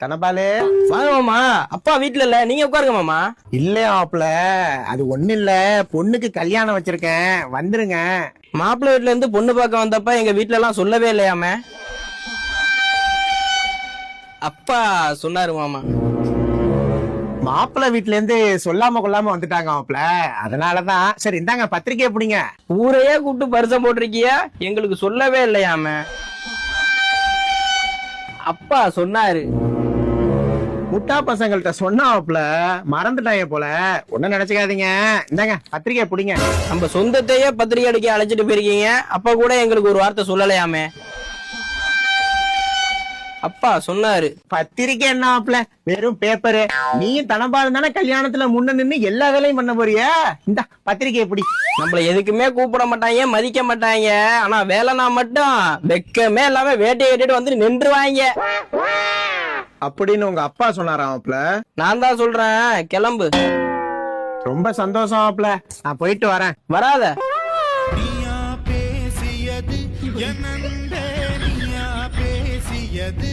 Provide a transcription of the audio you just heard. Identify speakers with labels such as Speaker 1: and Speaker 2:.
Speaker 1: தனபாலு
Speaker 2: வாங்க மாமா. அப்பா வீட்ல இல்ல. நீங்க உட்காருங்க மாமா.
Speaker 1: இல்லையா மாப்பிள அது ஒண்ணு இல்ல. பொண்ணுக்கு கல்யாணம் வச்சிருக்கேன். வந்துருங்க.
Speaker 2: மாப்பிள்ளை வீட்ல இருந்து பொண்ணு பார்க்க வந்தப்ப எங்க வீட்ல எல்லாம் சொல்லவே இல்லையாமே? அப்பா சொன்னாரு மாமா.
Speaker 1: மாப்பிள்ளை வீட்ல இருந்து சொல்லாம கொள்ளாம வந்துட்டாங்க மாப்பிள அதனாலதான். சரி இந்தாங்க பத்திரிக்கை எப்படிங்க
Speaker 2: ஊரையே கூப்பிட்டு பரிசம் போட்டிருக்கிய? எங்களுக்கு சொல்லவே இல்லையாமே. அப்பா சொன்னாரு.
Speaker 1: முட்டா பசங்கள்ட்ட சொன்னா மாப்பிள மறந்துட்டாங்க போல. ஒண்ணும் நினைச்சுக்காதீங்க. இந்தாங்க பத்திரிக்கை பிடிங்க.
Speaker 2: நம்ம சொந்தத்தையே பத்திரிக்கை அடிக்க அழைச்சிட்டு போயிருக்கீங்க. அப்பா கூட எங்களுக்கு ஒரு வார்த்தை சொல்லலையாமே. அப்பா சொன்னாரு.
Speaker 1: பத்திரிக்கை என்ன மாப்பிள வெறும் பேப்பரு. நீயும் தனபாலும் தானே கல்யாணத்துல முன்ன நின்னு எல்லா வேலையும் பண்ண போறியா? இந்த பத்திரிக்கை எப்படி
Speaker 2: நம்மள எதுக்குமே கூப்பிட மாட்டாங்க மதிக்க மாட்டாங்க. ஆனா வேலைனா மட்டும் வெக்கமே இல்லாம வேட்டையை கட்டிட்டு வந்து நின்றுவாங்க.
Speaker 1: அப்படின்னு உங்க அப்பா சொன்னாரா மாப்பிள?
Speaker 2: நான் தான் சொல்றேன். கிளம்பு.
Speaker 1: ரொம்ப சந்தோஷம் மாப்பிள. நான் போயிட்டு வரேன்.
Speaker 2: வராத.
Speaker 3: பேசியது பேசியது.